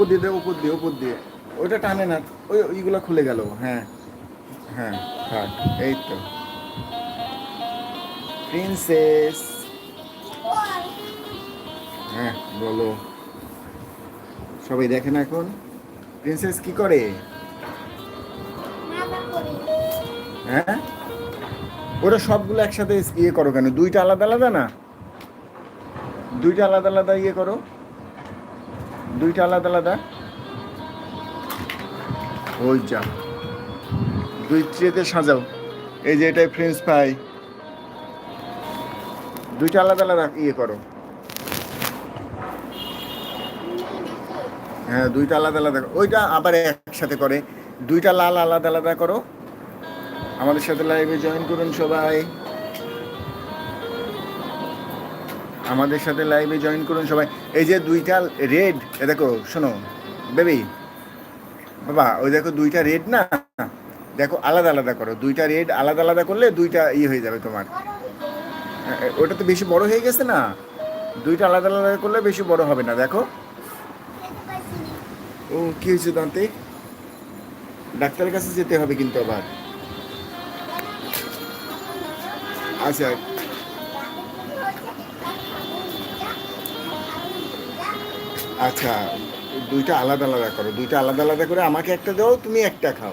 উপর দিয়ে দে উপর দিয়ে উপর দিয়ে। ওইটা টানে না ওই ওইগুলো খুলে গেল হ্যাঁ। হ্যাঁ থাক এই তো। প্রিন্সেস হ্যাঁ বলো। সবাই দেখেন এখন? প্রিন্সেস কি করে। হ্যাঁ? ওরা সবগুলো একসাথে ইয়ে করো কেন? দুইটা আলাদা আলাদা না? দুইটা আলাদা আলাদা ইয়ে করো। দুইটা আলাদা আলাদা। ওই যা। দুই ট্রেতে সাজাও। এই যে এটাই ফ্রেঞ্চ ফ্রাই দুইটা আলাদা আলাদা ইয়ে করো। হ্যাঁ দুইটা আলাদা আলাদা। ওইটা আবার একসাথে করে। দুইটা লাল আলাদা আলাদা করো। আমাদের সাথে লাইভে জয়েন করুন সবাই। আমাদের সাথে লাইভে জয়েন করুন সবাই। এই যে দুইটা রেড এ দেখো, শোনো বেবি বাবা, ওই দেখো দুইটা রেড না? দেখো, আলাদা আলাদা করো। দুইটা রেড আলাদা আলাদা করলে দুইটা ইয়ে হয়ে যাবে তোমার। ওটা তো বেশি বড় হয়ে গেছে না? দুইটা আলাদা আলাদা করলে বেশি বড় হবে না, দেখো। ও, কি হয়েছে দান্তে ডাক্তারের কাছে যেতে হবে কিন্তু আবার। আচ্ছা আচ্ছা দুইটা আলাদা আলাদা করো, দুইটা আলাদা আলাদা করে আমাকে একটা দাও, তুমি একটা খাও।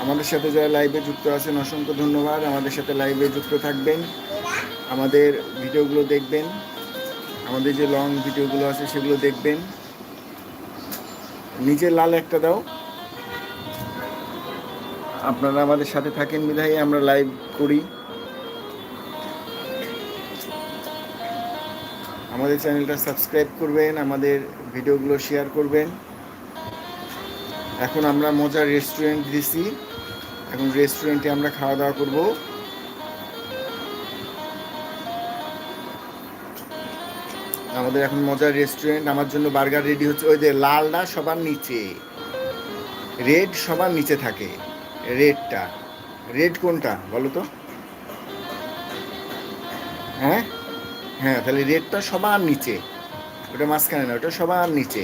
আমাদের সাথে যারা লাইভে যুক্ত আছেন, অসংখ্য ধন্যবাদ। আমাদের সাথে লাইভে যুক্ত থাকবেন। আমাদের ভিডিওগুলো দেখবেন। আমাদের যে লং ভিডিওগুলো আছে, সেগুলো দেখবেন। নিচে লাল একটা দাও। আপনারা আমাদের সাথে থাকেন বিধায়, আমরা লাইভ করি। আমাদের চ্যানেলটা সাবস্ক্রাইব করবেন, আমাদের ভিডিওগুলো শেয়ার করবেন। এখন আমরা মজার রেস্টুরেন্ট দিছি। এখন রেস্টুরেন্টে আমরা খাওয়া দাওয়া করব। আমাদের এখন মজার রেস্টুরেন্ট আমার জন্য বার্গার রেডি হচ্ছে। ওই যে লালটা সবার নিচে। রেড সবার নিচে থাকে। রেডটা রেড কোনটা? বলো তো। হ্যাঁ তাহলে রেডটা সবার নিচে। ওটা মাঝখানে না, ওটা সবার নিচে।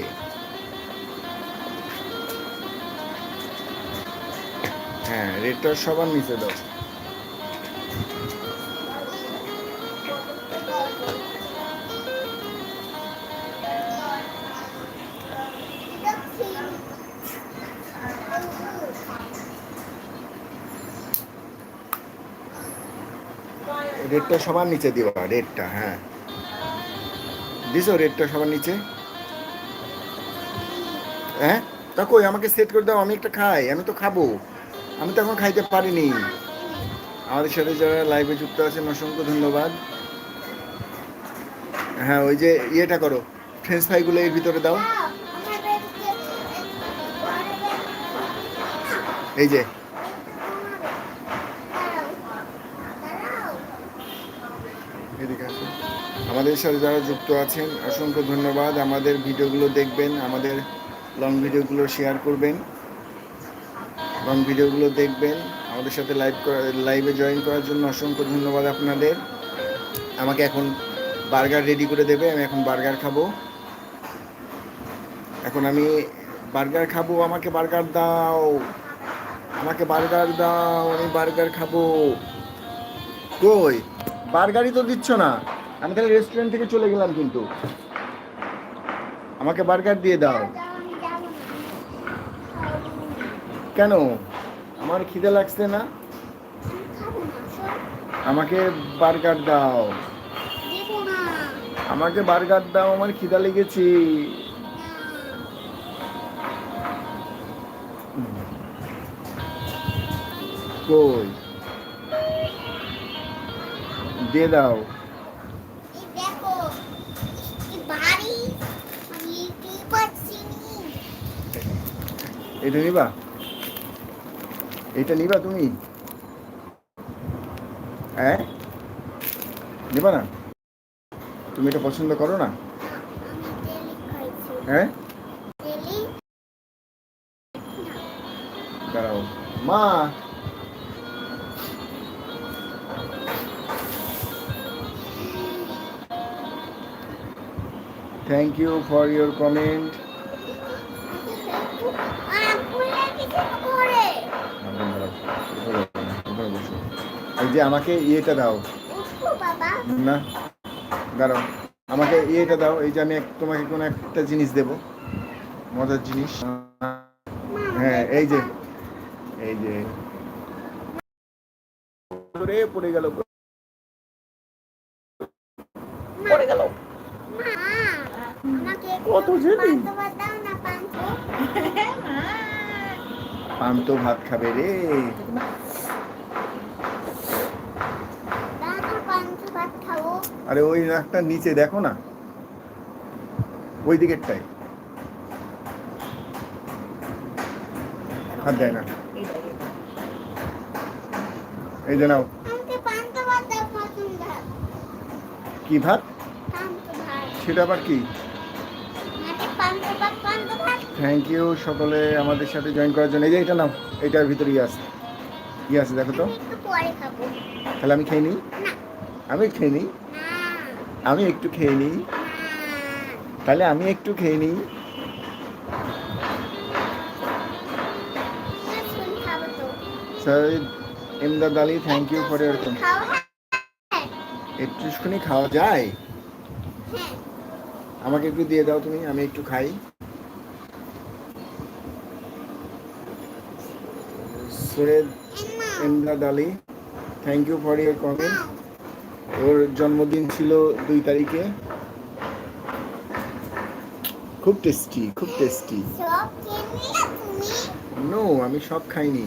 হ্যাঁ রেডটা সবার নিচে দাও। রেডটা সবার নিচে দিবা রেডটা হ্যাঁ। দিছো রেডটা সবার নিচে? হ্যাঁ? তা কই, আমাকে সেট করে দাও, আমি একটা খাই, আমি তো খাব। আমি তো এখন খাইতে পারিনি। আমাদের সাথে যারা লাইভে যুক্ত আছেন, অসংখ্য ধন্যবাদ। হ্যাঁ ওই যে ইয়েটা করো ফ্রেঞ্চ ফ্রাইগুলো এর ভিতরে দাও। এই যে এদিকে আসুন। আমাদের সাথে যারা যুক্ত আছেন, অসংখ্য ধন্যবাদ। আমাদের ভিডিওগুলো দেখবেন, আমাদের লং ভিডিওগুলো শেয়ার করবেন। লং ভিডিওগুলো দেখবেন, আমাদের সাথে লাইভ করা লাইভে জয়েন করার জন্য অসংখ্য ধন্যবাদ আপনাদের। আমাকে এখন বার্গার রেডি করে দেবে, আমি এখন বার্গার খাব। এখন আমি বার্গার খাব, আমাকে বার্গার দাও। আমাকে বার্গার দাও, আমি বার্গার খাব। কই? বার্গারই তো দিচ্ছ না। আমি তাহলে রেস্টুরেন্ট থেকে চলে গেলাম কিন্তু। আমাকে বার্গার দিয়ে দাও। কেন? আমার খিদে লাগছে না? আমাকে বার্গার দাও। আমাকে বার্গার দাও, আমার খিদা লেগেছে। কই? দিয়ে দাও। এটা নিবা? এটা নিবা তুমি? হ্যাঁ? নিবা না? তুমি এটা পছন্দ করো না? হ্যাঁ? দাঁড়াও। মা! Thank you for your comment যে আমাকে ইয়েটা দাও। না দাঁড়াও। আমাকে ইয়েটা দাও এই যে আমি তোমাকে কোনো একটা জিনিস দেব। মজার জিনিস। হ্যাঁ এই যে এই যে। পড়ে গেল। পড়ে গেল। মা আমাকে একটু কত জেদি? পান্তা ভাত দাও না পান্তা। পান্ত ভাত খাবে রে দাও না পান্তা ভাত খাব আরে ওই নাকটা নিচে দেখো না। ওই দিকেরটাই। হাত দেয় না। এই যে নাও। কি ভাত? সেটা আবার কি? থ্যাংক ইউ সকলে আমাদের সাথে জয়েন করার জন্য। এই যে এটা নাও এটার ভিতরে ইয়ে আছে ইয়ে আছে দেখো তো তাহলে আমি খেয়ে নিই? আমি খেয়ে নিই? আমি একটু খেয়ে নিই। তাহলে আমি একটু খেয়ে নিই। Sir Imdad Ali thank you for হ্যাঁ? একটুখানি খাওয়া যায়? হ্যাঁ। আমাকে একটু দিয়ে দাও তুমি আমি একটু খাই। Syed Emma Imdad Ali thank you for your comment. ওর জন্মদিন ছিল দুই তারিখে। খুব টেস্টি খুব টেস্টি নো আমি সব খাইনি।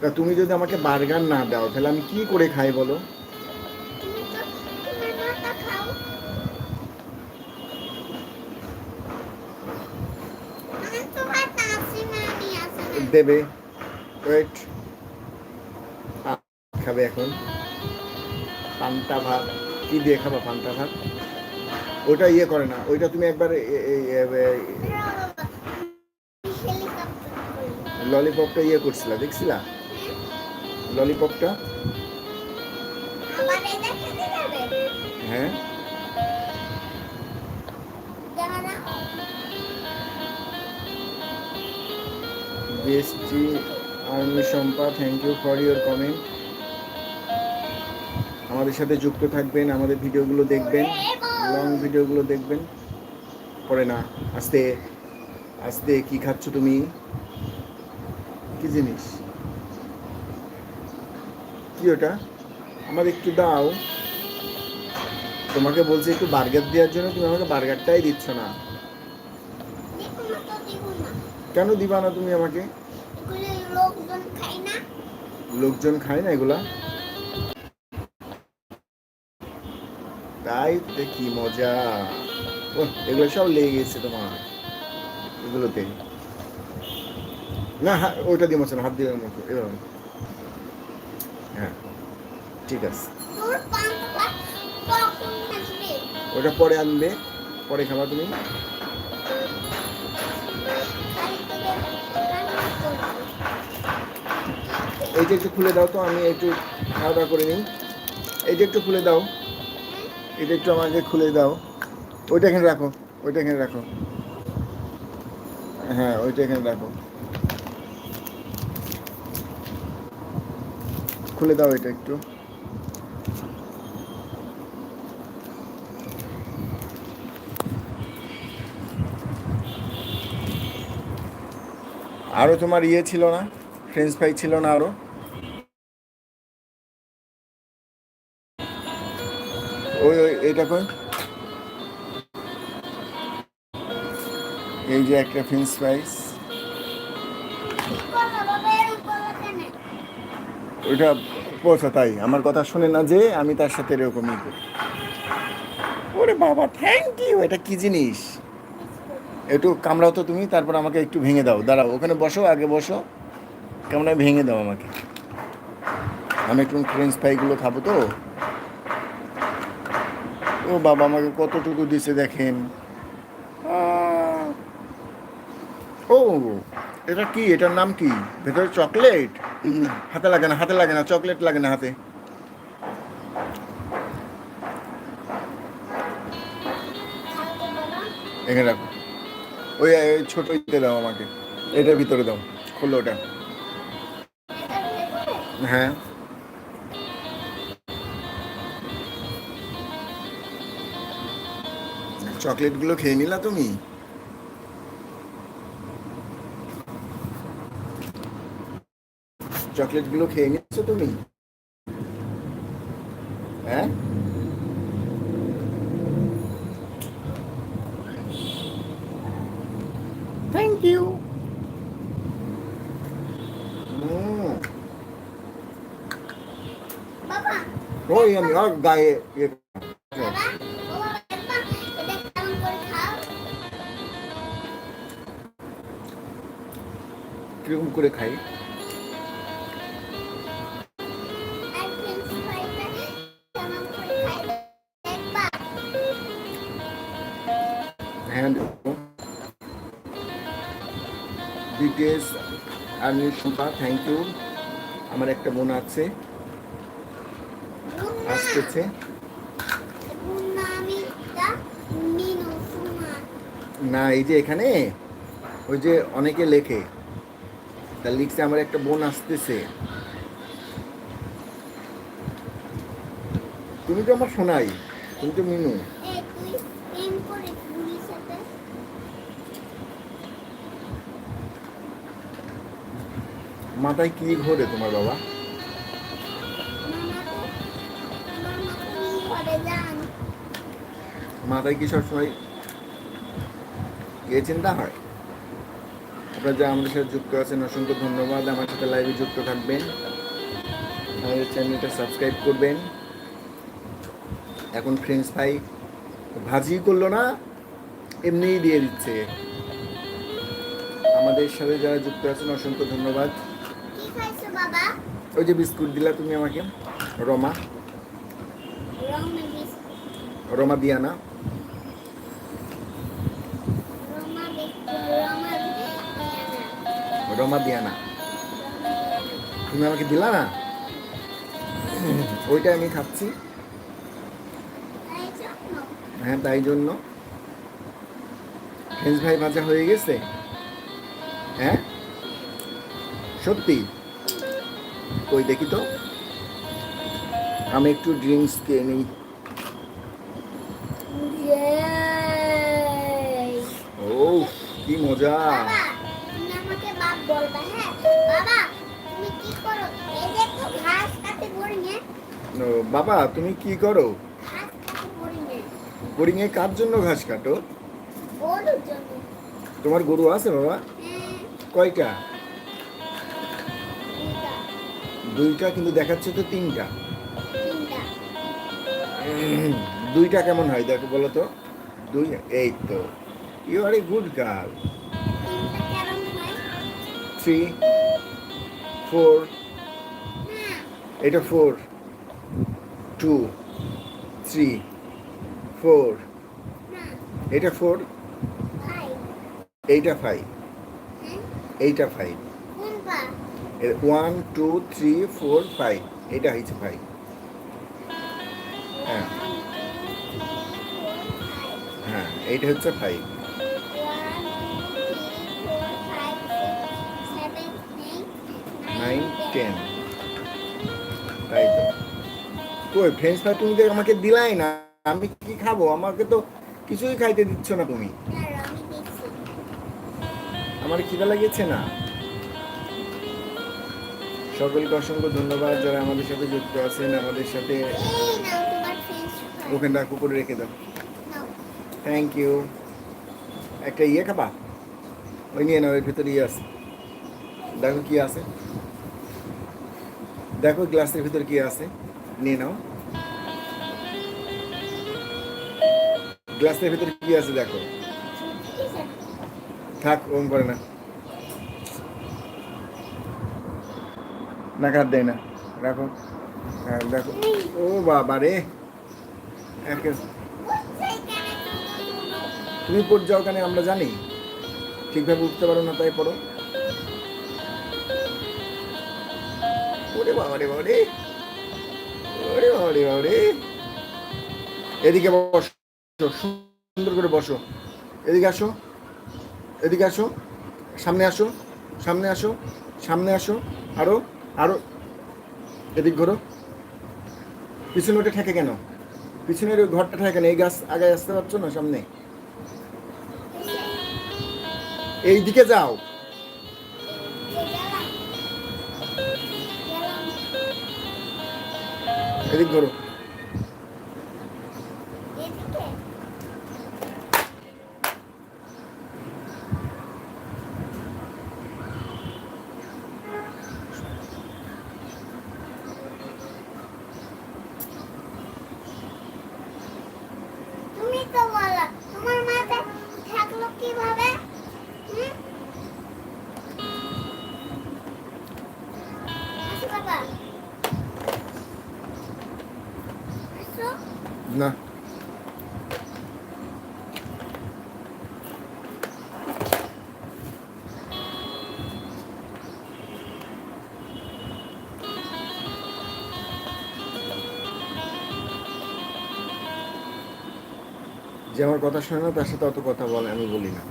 তা তুমি যদি আমাকে বার্গার না দাও তাহলে আমি কি করে খাই বলো? দেবে। ওয়েট খাবে এখন। পান্তা ভাত। কি দিয়ে খাবা পান্তা ভাত? ওটা ইয়ে করে না ওইটা তুমি একবার ললিপপটা ইয়ে করছিলা দেখছিলা? ললিপপটা? হ্যাঁ? BST army Shampa thank you for your comment আমাদের সাথে যুক্ত থাকবেন আমাদের ভিডিওগুলো দেখবেন লং ভিডিওগুলো দেখবেন। পরে না আস্তে আস্তে কি খাচ্ছ তুমি? কি জিনিস? কি ওটা? আমার একটু দাও। তোমাকে বলছি একটু বার্গার দেওয়ার জন্য তুমি আমাকে বার্গারটাই দিচ্ছ না। কেন দিবা না তুমি আমাকে? লোকজন খায় না এগুলা? তাই তো কি মজা। এগুলো সব লেগে গেছে তোমার। এগুলোতে। না হ্যাঁ ওইটা দিয়ে মতো না হাত দিয়ে মতো এভাবে। হ্যাঁ ঠিক আছে। ওটা পরে আনবে, পরে খাবা তুমি। খালি তোকে রান্না করব। এই যে একটু খুলে দাও তো, আমি একটু খাওয়া দাওয়া করে নিই। এইটা একটু খুলে দাও। এটা একটু আমাকে খুলে দাও। ওইটা এখানে রাখো, ওইটা এখানে রাখো। হ্যাঁ ওইটা এখানে রাখো। খুলে দাও এটা একটু। আরও তোমার ইয়ে ছিল না? ফ্রেঞ্চ ফ্রাই ছিল না আরও ওই কই? এই যে একটা ফ্রেঞ্চ ফ্রাইস? ওইটা পৌঁছা তাই। আমার কথা শুনে না যে আমি তার সাথে এরকমই। করি ওরে বাবা থ্যাংক ইউ এটা কি জিনিস? একটু কামড়াও তো তুমি, তারপর আমাকে একটু ভেঙে দাও। দাঁড়াও, ওখানে বসো, আগে বসো। কামড়ায় ভেঙে দাও আমাকে। আমি একটু ফ্রেঞ্চ ফ্রাইগুলো খাব তো। ও বাবা আমাকে কতটুকু দিছে দেখেন! ও, এটা কি? এটার নাম কি? ভেতরে চকলেট? হাতে লাগে না, হাতে লাগে না, চকলেট লাগে না হাতে। এখানে রাখো। ওই ছোট ইতে দাও আমাকে। এটার ভিতরে দাও। খুললো ওটা। হ্যাঁ। চকলেটগুলো খেয়ে নিলা তুমি? চকলেটগুলো খেয়ে নিচ্ছ তুমি? হ্যাঁ? থ্যাংক ইউ ওই আমি আর গায়ে কীরকম করে খাই। হ্যাঁ আমি সুপা থ্যাংক ইউ আমার একটা বোন আছে। আসতেছে। না, এই যে এখানে, ওই যে অনেকে লেখে। তা লিখছে আমার একটা বোন আসতেছে। তুমি তো আমার শোনাই তুমি তো মিনু। মাথায় কি ঘোরে তোমার বাবা? মাথায় কি সবসময় এ চিন্তা হয় আপনারা যা আমাদের সাথে যুক্ত আছেন অসংখ্য ধন্যবাদ। আমার সাথে লাইভে যুক্ত থাকবেন। আমাদের চ্যানেলটা সাবস্ক্রাইব করবেন। এখন ফ্রেঞ্চ ফ্রাই ভাজি করল না এমনিই দিয়ে দিচ্ছে। আমাদের সাথে যারা যুক্ত আছেন অসংখ্য ধন্যবাদ। ওই যে বিস্কুট দিলা তুমি আমাকে রমা। রমা দিয়ানা। রমা দিয়ানা তুমি আমাকে দিলা না? ওইটা আমি খাচ্ছি। হ্যাঁ তাই জন্য। ফ্রেঞ্চ ফ্রাই ভাজা হয়ে গেছে। হ্যাঁ? সত্যি? ওই দেখি তো। আমি একটু ড্রিঙ্কস খেয়ে নিই! ও কি মজা। বলবা হ্যাঁ? বাবা তুমি কি করো? এই যে তো ঘাস কাটে বড়িয়ে ও, বাবা তুমি কি করো? বোরিং এ কার জন্য ঘাস কাটো? তোমার গরু আছে বাবা? হ্যাঁ। কয়টা? দুইটা। কিন্তু দেখাচ্ছে তো তিনটা। দুইটা কেমন হয় দেখো বলো তো। দুই এই তো। You are a good girl three four এটা ফোর টু থ্রি ফোর এটা ফোর এইটা ফাইভ এইটা five one two three four five এটা হয়েছে ফাইভ হ্যাঁ হ্যাঁ এইটা হচ্ছে ফাইভ নাইন টেন তাই তো? কই ফ্রেঞ্চ ফ্রাই তুমি তো আমাকে দিলাই না, আমি কি খাব? আমাকে তো কিছুই খাইতে দিচ্ছ না তুমি। আমার খিদা লাগিয়েছে না? সকলকে অসংখ্য ধন্যবাদ যারা আমাদের সাথে যুক্ত আছেন, আমাদের সাথে ওখানে রাখো রেখে দাও। থ্যাংক ইউ একটা ইয়ে খাবা? ওই নিয়ে নাও, এর ভিতরে ইয়ে আছে। দেখো কি আছে। দেখো গ্লাসের ভিতরে কি আছে। নিয়ে নাও। গ্লাসের ভিতরে কি আছে দেখো। থাক ওম করে না। না কাট দেয় না। রাখো। হ্যাঁ দেখো। ও বাবা রে। তুমি পড় যাও কেন, আমরা জানি। ঠিকভাবে উঠতে পারো না, তাই পড়ো। বাবা রে এদিকে বসো, সুন্দর করে বসো। এদিকে আসো এদিকে আসো। সামনে আসো সামনে আসো সামনে আসো। আরও আরও। এদিক ঘোরো। পিছনে ওটা ঠেকে কেন? পিছনের ওই ঘরটা ঠেকে কেন? এই গাছ আগে আসতে পারছ না সামনে? এইদিকে যাও। এদিক ধরো না। যে আমার কথা শোনে না তার সাথে অত কথা বলে আমি বলি না।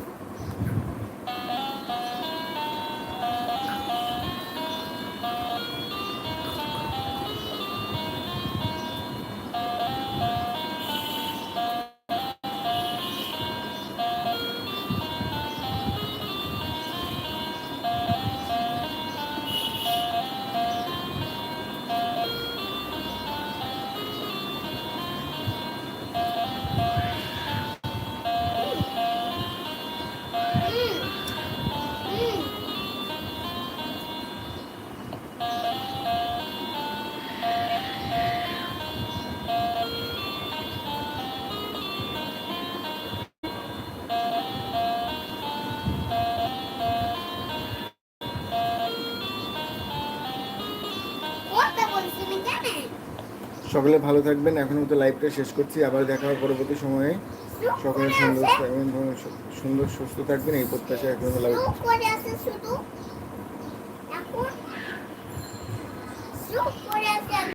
সকলে ভালো থাকবেন। এখন মতো লাইভটা শেষ করছি। আবার দেখা হবে পরবর্তী সময়ে। সকলে সুন্দর সুন্দর, সুস্থ থাকবেন। এই প্রত্যাশা এখন লাইভ